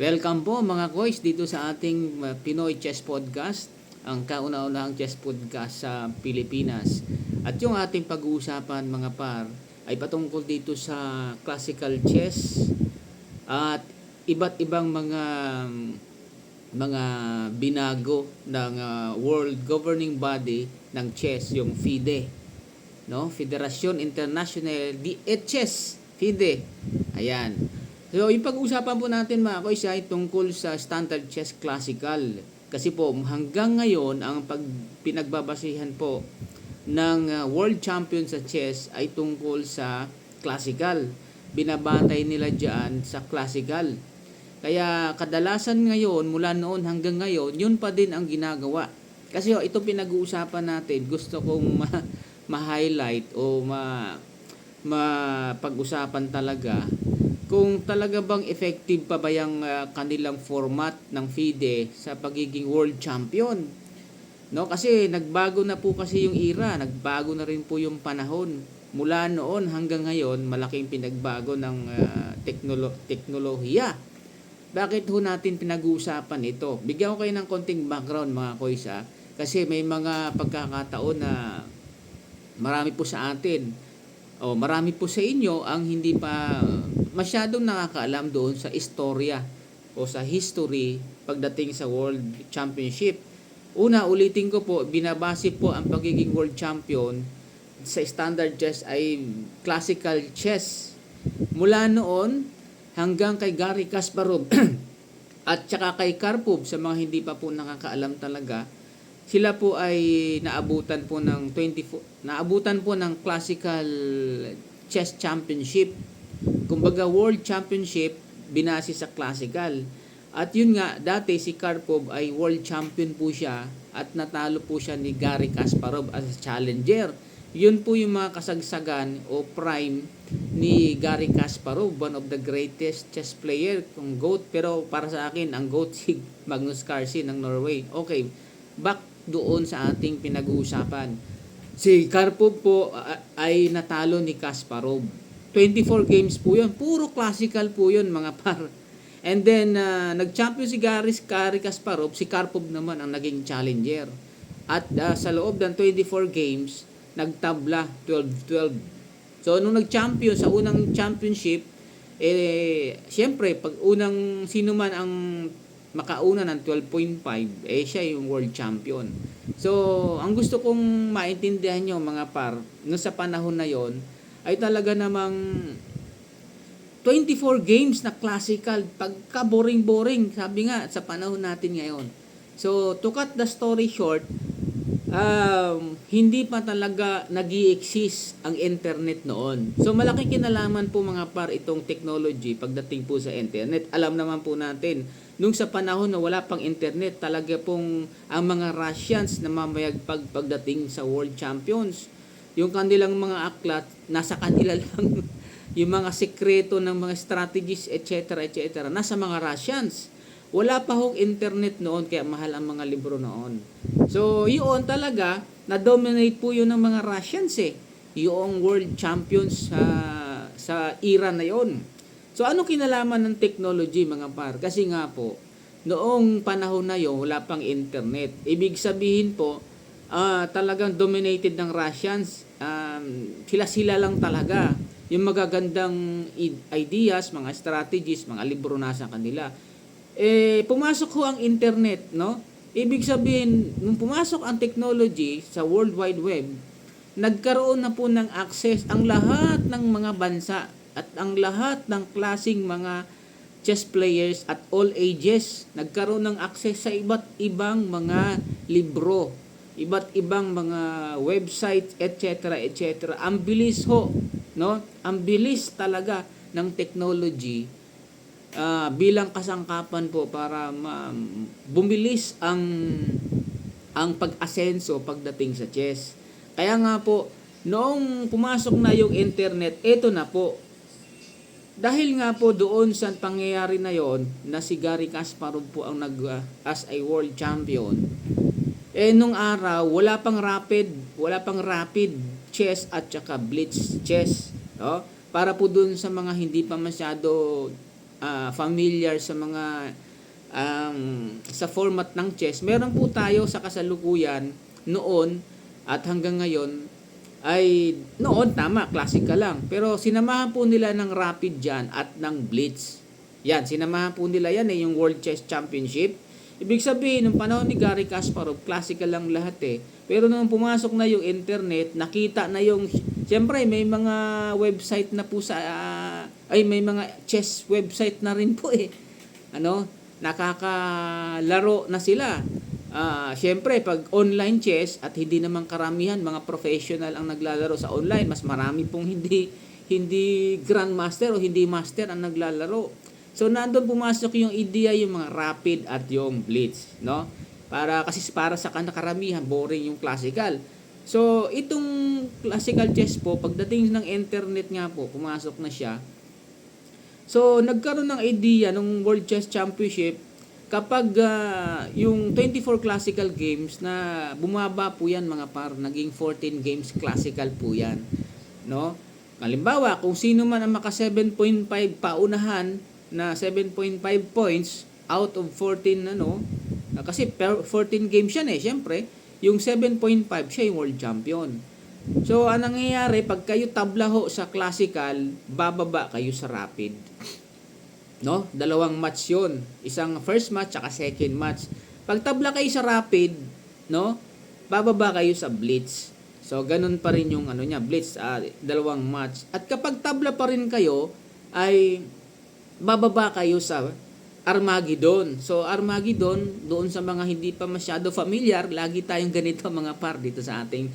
Welcome po mga koys dito sa ating uh, Pinoy Chess Podcast, ang kauna-unahang chess podcast sa Pilipinas. At yung ating pag-uusapan mga par ay patungkol dito sa classical chess at iba't ibang mga mga binago ng uh, World Governing Body ng chess, yung FIDE, no? Federation Internationale de Chess, FIDE. Ayan. So, yung pag-usapan po natin mga koys ay tungkol sa Standard Chess Classical. Kasi po, hanggang ngayon, ang pag pinagbabasihan po ng uh, World Champion sa chess ay tungkol sa Classical. Binabatay nila dyan sa Classical. Kaya kadalasan ngayon, mula noon hanggang ngayon, yun pa din ang ginagawa. Kasi oh, ito pinag-uusapan natin, gusto kong ma- ma-highlight o ma mapag-usapan talaga kung talaga bang effective pa ba yung uh, kanilang format ng FIDE sa pagiging world champion. No, kasi nagbago na po kasi yung era, nagbago na rin po yung panahon. Mula noon hanggang ngayon, malaking pinagbago ng uh, teknolo- teknolohiya. Bakit ho natin pinag-uusapan ito? Bigyan ko kayo ng konting background mga koysa. Kasi may mga pagkakataon na marami po sa atin o marami po sa inyo ang hindi pa masyadong nakakaalam doon sa istorya o sa history pagdating sa World Championship. Una, ulitin ko po, binabase po ang pagiging World Champion sa standard chess ay classical chess. Mula noon hanggang kay Gary Kasparov at saka kay Karpov sa mga hindi pa po nakakaalam talaga, sila po ay naabutan po ng 24 naabutan po ng classical chess championship kumbaga world championship binase sa classical at yun nga dati si Karpov ay world champion po siya at natalo po siya ni Gary Kasparov as challenger yun po yung mga kasagsagan o prime ni Gary Kasparov one of the greatest chess player kung GOAT pero para sa akin ang GOAT si Magnus Carlsen ng Norway okay back doon sa ating pinag-uusapan. Si Karpov po ay natalo ni Kasparov. 24 games po yun. Puro classical po yun mga par. And then, uh, nag-champion si Garis Kari Kasparov, si Karpov naman ang naging challenger. At uh, sa loob ng 24 games, nagtabla 12-12. So, nung nag-champion sa unang championship, eh, siyempre, pag unang sino man ang makauna ng 12.5, eh siya yung world champion. So, ang gusto kong maintindihan nyo mga par, no sa panahon na yon ay talaga namang 24 games na classical, pagka boring-boring, sabi nga sa panahon natin ngayon. So, to cut the story short, um, hindi pa talaga nag exist ang internet noon. So malaking kinalaman po mga par itong technology pagdating po sa internet. Alam naman po natin, nung sa panahon na wala pang internet, talaga pong ang mga Russians na mamayagpag pagdating sa World Champions. Yung kanilang mga aklat, nasa kanila lang yung mga sekreto ng mga strategies, etc., etc., nasa mga Russians. Wala pa hong internet noon, kaya mahal ang mga libro noon. So, yun talaga, na-dominate po yun ng mga Russians eh. Yung world champions sa, sa era na yon. So, ano kinalaman ng technology mga par? Kasi nga po, noong panahon na yon wala pang internet. Ibig sabihin po, uh, talagang dominated ng Russians. Um, sila-sila lang talaga. Yung magagandang ideas, mga strategies, mga libro nasa kanila eh, pumasok ho ang internet, no? Ibig sabihin, nung pumasok ang technology sa World Wide Web, nagkaroon na po ng access ang lahat ng mga bansa at ang lahat ng klasing mga chess players at all ages nagkaroon ng access sa iba't ibang mga libro, iba't ibang mga websites, etc., etc. Ang bilis ho, no? Ang bilis talaga ng technology uh, bilang kasangkapan po para ma- bumilis ang ang pag-asenso pagdating sa chess. Kaya nga po, noong pumasok na yung internet, ito na po. Dahil nga po doon sa pangyayari na yon na si Gary Kasparov po ang nag uh, as a world champion. Eh nung araw, wala pang rapid, wala pang rapid chess at saka blitz chess, no? Para po doon sa mga hindi pa masyado ah, familiar sa mga um, sa format ng chess, meron po tayo sa kasalukuyan noon at hanggang ngayon ay noon tama, classical lang. Pero sinamahan po nila ng rapid dyan at ng blitz. Yan, sinamahan po nila yan eh, yung World Chess Championship. Ibig sabihin, nung panahon ni Gary Kasparov, classical lang lahat eh. Pero nung pumasok na yung internet, nakita na yung, siyempre may mga website na po sa, ah, ay may mga chess website na rin po eh. Ano, nakakalaro na sila. Ah, siyempre, pag online chess at hindi naman karamihan mga professional ang naglalaro sa online, mas marami pong hindi hindi grandmaster o hindi master ang naglalaro. So nandoon pumasok yung idea yung mga rapid at yung blitz, no? Para kasi para sa kanakaramihan boring yung classical. So itong classical chess po pagdating ng internet nga po, pumasok na siya. So nagkaroon ng idea nung World Chess Championship kapag ah, yung 24 classical games na bumaba po yan mga par, naging 14 games classical po yan. No? Halimbawa, kung sino man ang maka 7.5 paunahan na 7.5 points out of 14 ano, kasi per 14 games yan eh, syempre, yung 7.5 siya yung world champion. So, anong nangyayari, pag kayo tabla ho sa classical, bababa kayo sa rapid. No? Dalawang match 'yon. Isang first match at second match. Pag tabla kayo sa rapid, no? Bababa kayo sa blitz. So ganun pa rin yung ano niya, blitz, ah, dalawang match. At kapag tabla pa rin kayo ay bababa kayo sa Armageddon. So Armageddon, doon sa mga hindi pa masyado familiar, lagi tayong ganito mga par dito sa ating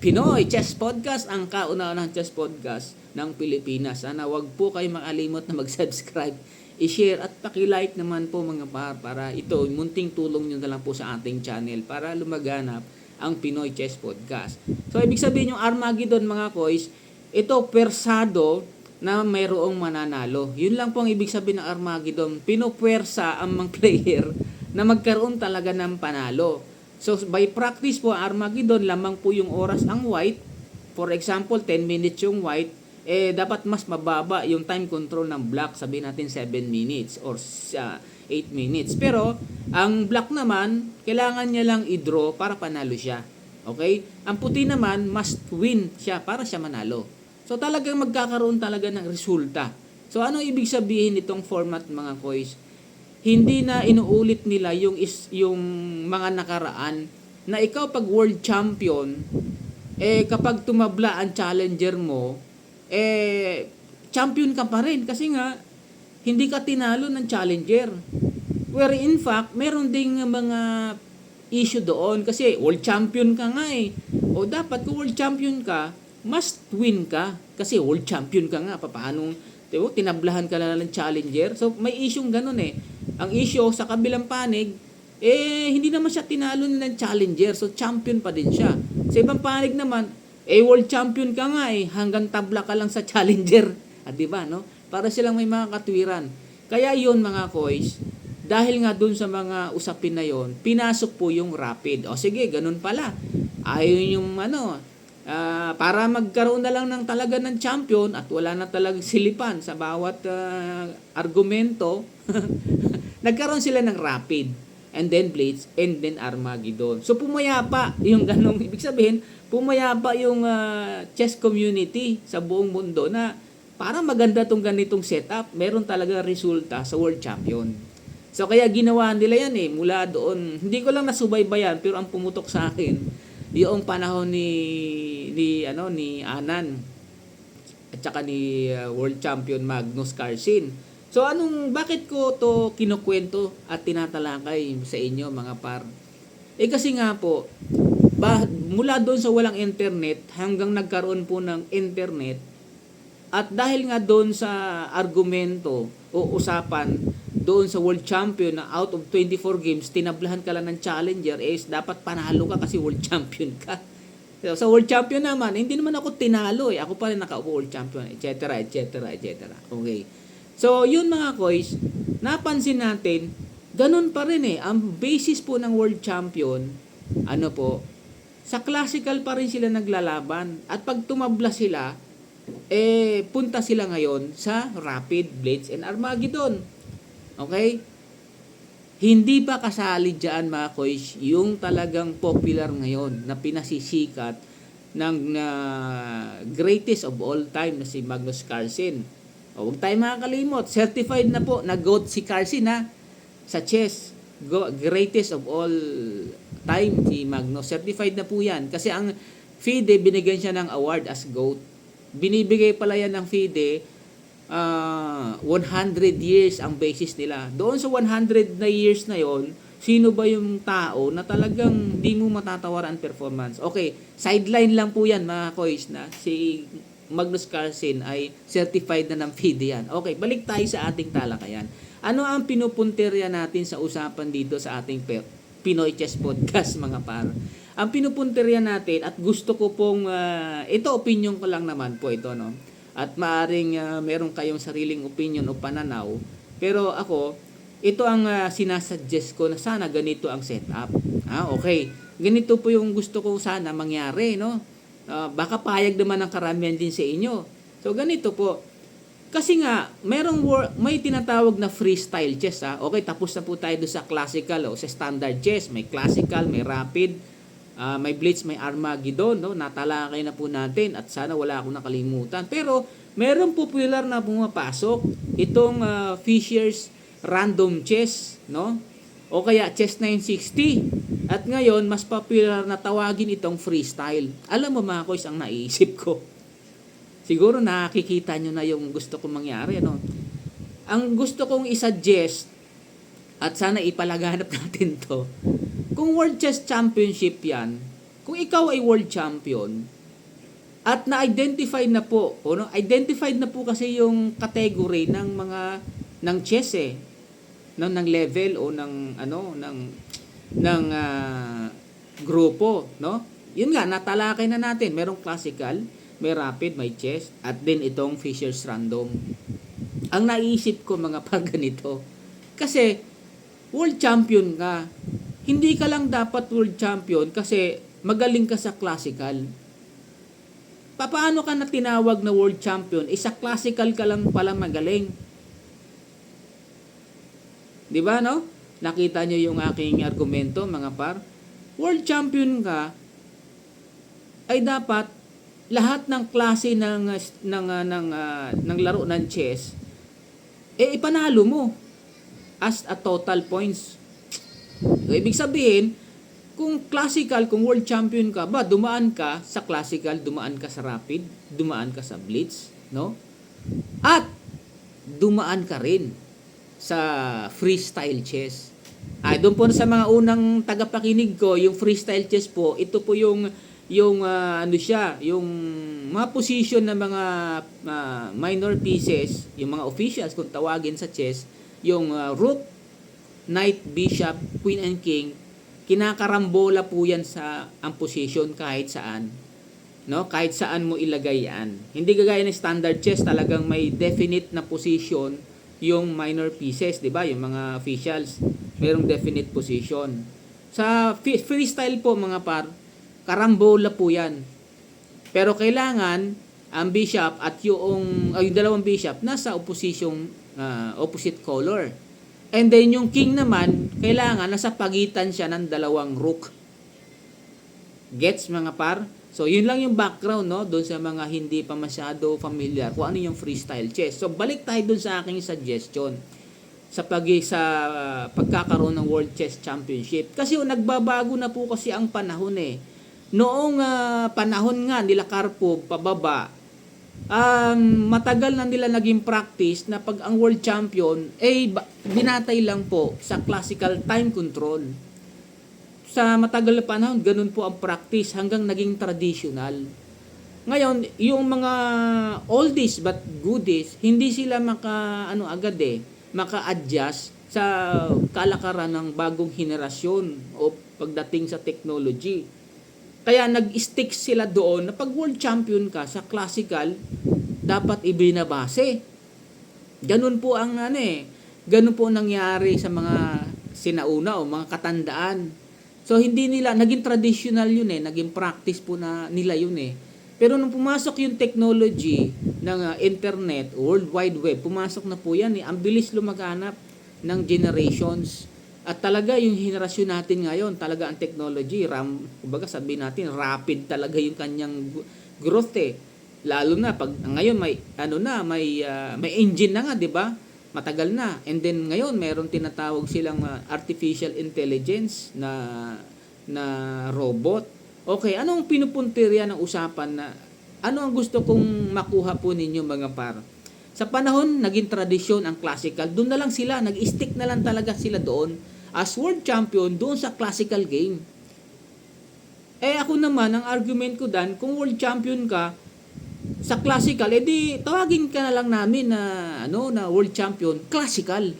Pinoy Chess Podcast, ang kauna-unahang chess podcast ng Pilipinas. Sana wag po kayo makalimot na mag-subscribe, i-share at paki-like naman po mga par para ito, munting tulong nyo na lang po sa ating channel para lumaganap ang Pinoy Chess Podcast. So ibig sabihin yung Armageddon mga koys, ito persado na mayroong mananalo. Yun lang po ang ibig sabihin ng Armageddon. Pinupwersa ang mga player na magkaroon talaga ng panalo. So by practice po, Armageddon, lamang po yung oras ang white. For example, 10 minutes yung white. Eh, dapat mas mababa yung time control ng black. Sabihin natin 7 minutes or uh, 8 minutes. Pero, ang black naman, kailangan niya lang i-draw para panalo siya. Okay? Ang puti naman, must win siya para siya manalo. So talagang magkakaroon talaga ng resulta. So ano ibig sabihin nitong format mga koys? Hindi na inuulit nila yung is, yung mga nakaraan na ikaw pag world champion eh kapag tumabla ang challenger mo eh champion ka pa rin kasi nga hindi ka tinalo ng challenger. Where in fact, meron ding mga issue doon kasi world champion ka nga eh. O dapat kung world champion ka, must win ka kasi world champion ka nga paano diba, tinablahan ka na ng challenger. So may issue ganun eh. Ang issue sa kabilang panig eh hindi naman siya tinalo ng challenger. So champion pa din siya. Sa ibang panig naman eh world champion ka nga eh. Hanggang tabla ka lang sa challenger. Ah, di ba no? Para silang may mga katwiran. Kaya yun mga koys dahil nga dun sa mga usapin na yon pinasok po yung rapid. O sige ganun pala. Ayaw yung ano Ah, para magkaroon na lang ng talaga ng champion at wala na talagang silipan sa bawat ah, argumento, nagkaroon sila ng rapid and then blitz and then Armageddon. So pumayapa yung ganong ibig sabihin, pumayapa yung ah, chess community sa buong mundo na para maganda tong ganitong setup, meron talaga resulta sa world champion. So kaya ginawa nila yan eh mula doon. Hindi ko lang nasubaybayan pero ang pumutok sa akin yung panahon ni ni ano ni Anan at saka ni uh, world champion Magnus Carlsen. So anong bakit ko to kinukwento at tinatalakay sa inyo mga par? Eh kasi nga po ba, mula doon sa walang internet hanggang nagkaroon po ng internet at dahil nga doon sa argumento o usapan doon sa world champion na out of 24 games, tinablahan ka lang ng challenger, is dapat panalo ka kasi world champion ka. So, sa world champion naman, hindi naman ako tinalo eh. Ako pa rin nakaupo world champion, etc., etc., etc. Okay. So, yun mga koys, napansin natin, ganun pa rin eh. Ang basis po ng world champion, ano po, sa classical pa rin sila naglalaban. At pag tumabla sila, eh punta sila ngayon sa Rapid, Blitz, and Armageddon. Okay? Hindi pa kasali dyan mga koys yung talagang popular ngayon na pinasisikat ng ah, greatest of all time na si Magnus Carlsen. O, huwag tayo makakalimot. Certified na po na GOAT si Carlsen ha sa chess. Go, greatest of all time si Magnus. Certified na po yan. Kasi ang FIDE, binigyan siya ng award as GOAT. Binibigay pala yan ng FIDE ah 100 years ang basis nila. Doon sa 100 na years na yon, sino ba yung tao na talagang di mo matatawaran ang performance? Okay, sideline lang po yan mga koys na si Magnus Carlsen ay certified na ng FIDE yan. Okay, balik tayo sa ating talakayan. Ano ang pinupunterya natin sa usapan dito sa ating Pinoy Chess Podcast mga par? Ang pinupunterya natin at gusto ko pong ah, ito opinion ko lang naman po ito no. At maaring ah, meron kayong sariling opinion o pananaw. Pero ako, ito ang ah, sinasuggest ko na sana ganito ang setup. Ah, okay. Ganito po yung gusto ko sana mangyari, no? Ah, baka payag naman ang karamihan din sa inyo. So ganito po. Kasi nga, merong wor- may tinatawag na freestyle chess ha. Okay, tapos na po tayo doon sa classical o sa standard chess. May classical, may rapid, ah, may blitz, may armageddon, no? Natalakay na po natin at sana wala akong nakalimutan. Pero merong popular na pumapasok itong ah, Fisher's random chess, no? O kaya chess 960. At ngayon, mas popular na tawagin itong freestyle. Alam mo mga koys, ang naisip ko. Siguro nakikita nyo na yung gusto kong mangyari. Ano? Ang gusto kong isuggest at sana ipalaganap natin to. Kung World Chess Championship yan, kung ikaw ay world champion, at na-identify na po, o no, identified na po kasi yung category ng mga ng chess eh. No, ng level o ng ano ng ng ah, grupo, no? Yun nga natalakay na natin, merong classical, may rapid, may chess, at din itong Fisher's random. Ang naisip ko mga pag ganito, kasi world champion ka, hindi ka lang dapat world champion kasi magaling ka sa classical. Paano ka na tinawag na world champion? Isa classical ka lang pala magaling. 'Di ba no? Nakita niyo yung aking argumento mga par. World champion ka ay dapat lahat ng klase ng ng ng ah, ng laro ng chess eh ipanalo mo as a total points. So, ibig sabihin, kung classical, kung world champion ka, ba dumaan ka sa classical, dumaan ka sa rapid, dumaan ka sa blitz, no? At dumaan ka rin sa freestyle chess. Ay, doon po sa mga unang tagapakinig ko, yung freestyle chess po, ito po yung yung ah, ano siya, yung mga position ng mga ah, minor pieces, yung mga officials kung tawagin sa chess, yung ah, rook, knight, bishop, queen and king, kinakarambola po yan sa ang position kahit saan. No? Kahit saan mo ilagay yan. Hindi kagaya ng standard chess, talagang may definite na position yung minor pieces, 'di ba? Yung mga officials, merong definite position. Sa freestyle po mga par, karambola po 'yan. Pero kailangan ang bishop at yung, ay, yung dalawang bishop nasa opposition ah, opposite color. And then yung king naman, kailangan nasa pagitan siya ng dalawang rook. Gets mga par? So yun lang yung background no doon sa mga hindi pa masyado familiar kung ano yung freestyle chess. So balik tayo doon sa aking suggestion sa pag sa uh, pagkakaroon ng World Chess Championship. Kasi oh, nagbabago na po kasi ang panahon eh. Noong ah, panahon nga nila Karpov pababa, ang matagal na nila naging practice na pag ang world champion eh binatay lang po sa classical time control. Sa matagal na panahon, ganun po ang practice hanggang naging traditional. Ngayon, yung mga oldies but goodies, hindi sila maka ano agad eh, maka-adjust sa kalakaran ng bagong henerasyon o pagdating sa technology. Kaya nag-stick sila doon na pag world champion ka sa classical, dapat ibinabase. Ganun po ang ano eh, ganun po ang nangyari sa mga sinauna o mga katandaan. So hindi nila, naging traditional yun eh, naging practice po na nila yun eh. Pero nung pumasok yung technology ng ah, internet, World Wide Web, pumasok na po yan. Eh. Ang bilis lumaganap ng generations. At talaga yung henerasyon natin ngayon, talaga ang technology, ram, kumbaga sabihin natin, rapid talaga yung kanyang growth eh. Lalo na pag ngayon may ano na, may ah, may engine na nga, 'di ba? Matagal na. And then ngayon meron tinatawag silang ah, artificial intelligence na na robot. Okay, anong pinupuntirya ng usapan na ano ang gusto kong makuha po ninyo mga par? Sa panahon, naging tradisyon ang classical. Doon na lang sila, nag-stick na lang talaga sila doon as world champion doon sa classical game. Eh ako naman, ang argument ko dan, kung world champion ka sa classical, edi tawagin ka na lang namin na ano na world champion classical.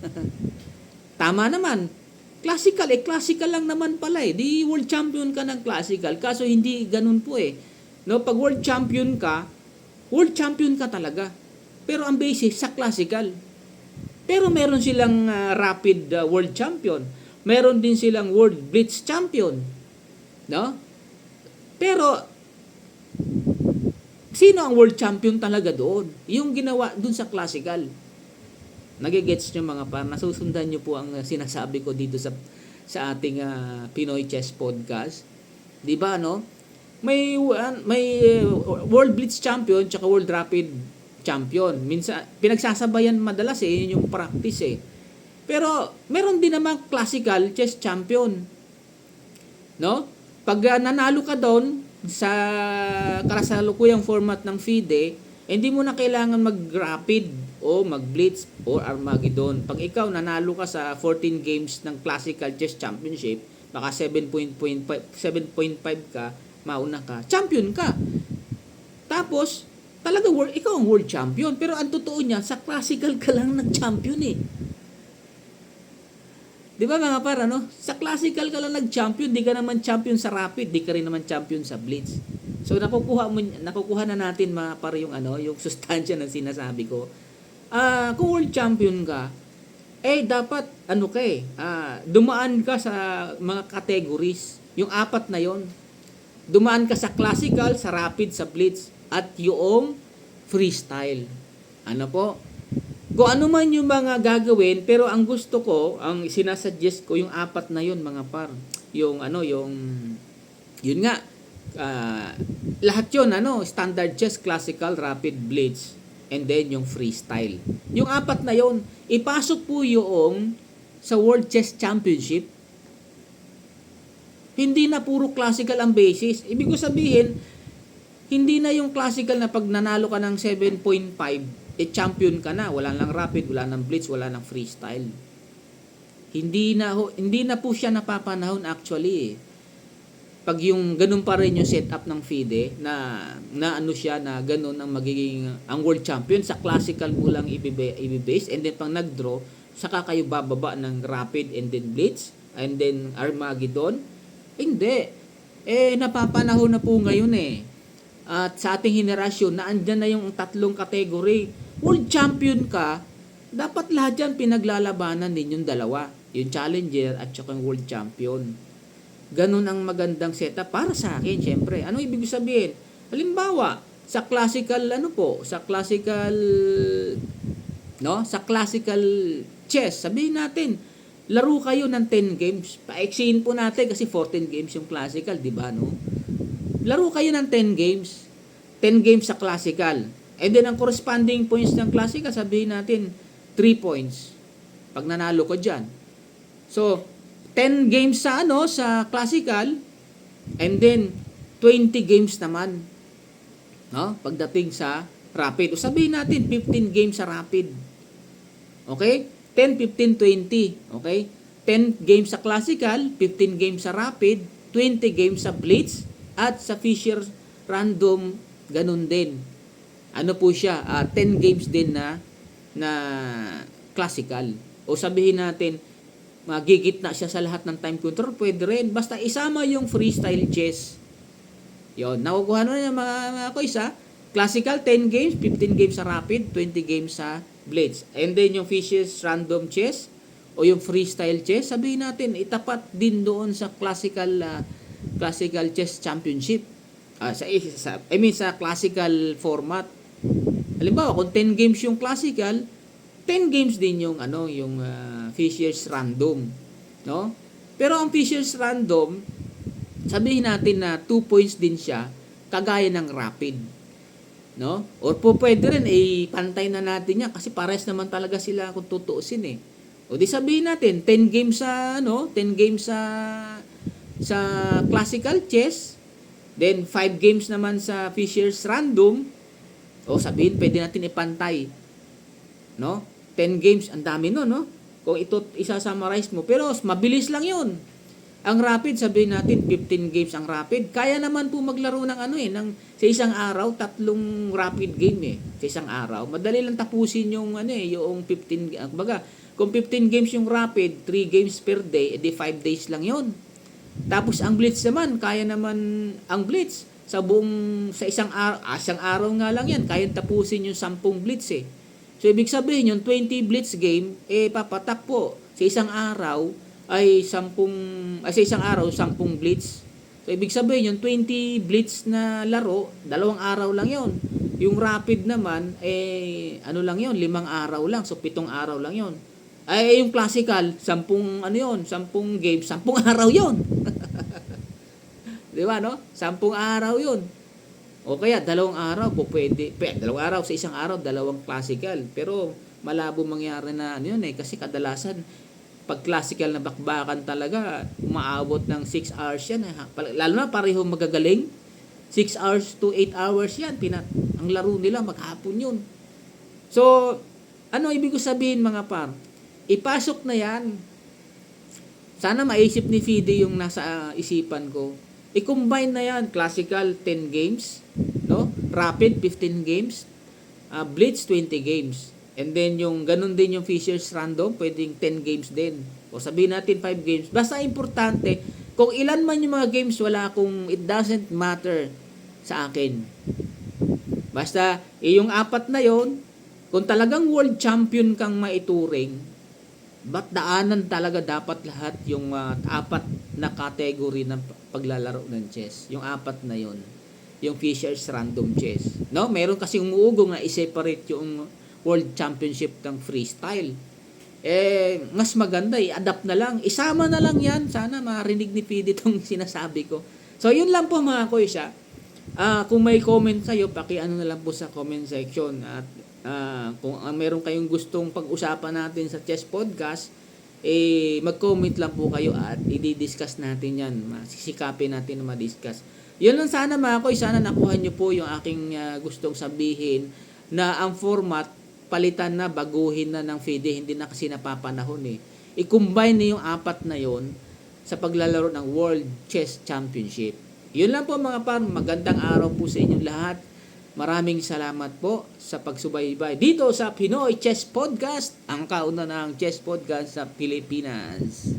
Tama naman. Classical eh classical lang naman pala eh. Di world champion ka ng classical. Kaso hindi ganun po eh. No, pag world champion ka, world champion ka talaga. Pero ang basis sa classical. Pero meron silang ah, rapid ah, world champion. Meron din silang world blitz champion. No? Pero sino ang world champion talaga doon? Yung ginawa doon sa classical. Nagigets nyo mga par, nasusundan nyo po ang uh, sinasabi ko dito sa sa ating uh, Pinoy Chess Podcast. 'Di ba no? May uh, may uh, World Blitz Champion tsaka World Rapid Champion. Minsan pinagsasabayan madalas eh yun yung practice eh. Pero meron din naman classical chess champion. No? Pag uh, nanalo ka doon sa kasalukuyang format ng FIDE, hindi mo na kailangan mag-rapid o mag-blitz or Armageddon. Pag ikaw nanalo ka sa 14 games ng Classical Chess Championship, baka 7.5 7.5 ka, mauna ka, champion ka. Tapos, talaga world, ikaw ang world champion. Pero ang totoo niya, sa classical ka lang nag-champion eh. Di ba mga para, no? Sa classical ka lang nag-champion, di ka naman champion sa rapid, di ka rin naman champion sa blitz. So nakukuha mo nakukuha na natin mga para yung ano, yung sustansya ng sinasabi ko. Ah, kung world champion ka, eh dapat ano ka eh, ah, dumaan ka sa mga categories, yung apat na yon. Dumaan ka sa classical, sa rapid, sa blitz at yung freestyle. Ano po? Kung ano man yung mga gagawin, pero ang gusto ko, ang sinasuggest ko, yung apat na yun, mga par. Yung ano, yung, yun nga, ah, lahat yun, ano, standard chess, classical, rapid, blitz, and then yung freestyle. Yung apat na yun, ipasok po yung sa World Chess Championship. Hindi na puro classical ang basis. Ibig ko sabihin, hindi na yung classical na pag nanalo ka ng 7.5, eh champion ka na, wala lang rapid, wala nang blitz, wala nang freestyle. Hindi na ho, hindi na po siya napapanahon actually. eh. Pag yung ganun pa rin yung setup ng FIDE na na ano siya na ganun ang magiging ang world champion sa classical mo lang ibibase and then pang nag-draw saka kayo bababa ng rapid and then blitz and then Armageddon. Hindi. Eh napapanahon na po ngayon eh. At sa ating henerasyon na andyan na yung tatlong kategory world champion ka, dapat lahat yan pinaglalabanan din yung dalawa. Yung challenger at saka yung world champion. Ganun ang magandang setup para sa akin, syempre. Ano ibig sabihin? Halimbawa, sa classical, ano po, sa classical, no? Sa classical chess, sabihin natin, laro kayo ng 10 games. Paeksihin po natin kasi 14 games yung classical, di ba, no? Laro kayo ng 10 games. 10 games sa classical. And then, ang corresponding points ng classical, sabihin natin, 3 points. Pag nanalo ko dyan. So, 10 games sa ano, sa classical, and then, 20 games naman. No? Pagdating sa rapid. O sabihin natin, 15 games sa rapid. Okay? 10, 15, 20. Okay? 10 games sa classical, 15 games sa rapid, 20 games sa blitz, at sa Fisher random, ganun din. Ano po siya? ah 10 games din na na classical. O sabihin natin, magigit na siya sa lahat ng time control, pwede rin. Basta isama yung freestyle chess. Yon, nakukuha na yung mga, mga ko isa. Classical, 10 games, 15 games sa rapid, 20 games sa blitz. And then yung Fisher's random chess, o yung freestyle chess, sabihin natin, itapat din doon sa classical uh, classical chess championship. Ah, sa, sa I mean sa classical format. Halimbawa, kung 10 games yung classical, 10 games din yung ano, yung ah, Fisher's random, no? Pero ang Fisher's random, sabihin natin na 2 points din siya, kagaya ng rapid. No? Or po pwede rin, eh, pantay na natin yan kasi pares naman talaga sila kung tutuusin eh. O di sabihin natin, 10 games sa, ano, 10 games sa, sa classical chess, then 5 games naman sa Fisher's random, o sabihin, pwede natin ipantay. No? 10 games, ang dami no, no? Kung ito isa-summarize mo. Pero mabilis lang yun. Ang rapid, sabihin natin, 15 games ang rapid. Kaya naman po maglaro ng ano eh, ng, sa isang araw, tatlong rapid game eh, sa isang araw. Madali lang tapusin yung ano eh, yung 15, uh, baga, kung 15 games yung rapid, 3 games per day, edi 5 days lang yon. Tapos ang blitz naman, kaya naman ang blitz sa buong sa isang araw, ah, isang araw nga lang yan, kaya tapusin yung 10 blitz eh. So ibig sabihin yung 20 blitz game eh papatak po sa isang araw ay 10 ay sa isang araw 10 blitz. So ibig sabihin yung 20 blitz na laro, dalawang araw lang 'yon. Yung rapid naman eh ano lang 'yon, limang araw lang. So pitong araw lang 'yon. Ay yung classical, 10 ano 'yon, 10 games, 10 araw 'yon. 'Di ba no? 10 araw 'yon. O kaya dalawang araw po pwede, pwede dalawang araw sa isang araw dalawang classical. Pero malabo mangyari na ano yun eh kasi kadalasan pag classical na bakbakan talaga umaabot ng 6 hours yan eh. Lalo na pareho magagaling 6 hours to 8 hours yan. Pina, ang laro nila maghapon yun. So, ano ibig ko sabihin mga par? Ipasok na yan. Sana maisip ni Fide yung nasa isipan ko. I-combine na yan. Classical 10 games. No? Rapid 15 games. ah, Blitz 20 games. And then yung ganun din yung Fisher's Random, pwedeng 10 games din. O sabihin natin 5 games. Basta importante, kung ilan man yung mga games, wala akong, it doesn't matter sa akin. Basta, eh, yung apat na yon kung talagang world champion kang maituring, ba't daanan talaga dapat lahat yung ah, apat na category ng paglalaro ng chess? Yung apat na yon yung Fisher's Random Chess. No? Meron kasi umuugong na i-separate yung World Championship ng freestyle. Eh, mas maganda, i-adapt na lang. Isama na lang yan. Sana marinig ni PD itong sinasabi ko. So, yun lang po mga kuya. Ah, kung may comment kayo, paki-ano na lang po sa comment section. At ah, kung ah, meron kayong gustong pag-usapan natin sa Chess Podcast, eh, mag-comment lang po kayo at i-discuss natin yan. Sisikapin natin na ma-discuss. Yun lang sana mga koy, sana nakuha nyo po yung aking ah, gustong sabihin na ang format palitan na, baguhin na ng FIDE, hindi na kasi napapanahon eh. I-combine na yung apat na yon sa paglalaro ng World Chess Championship. Yun lang po mga par, magandang araw po sa inyong lahat. Maraming salamat po sa pagsubaybay dito sa Pinoy Chess Podcast, ang kauna ng chess podcast sa Pilipinas.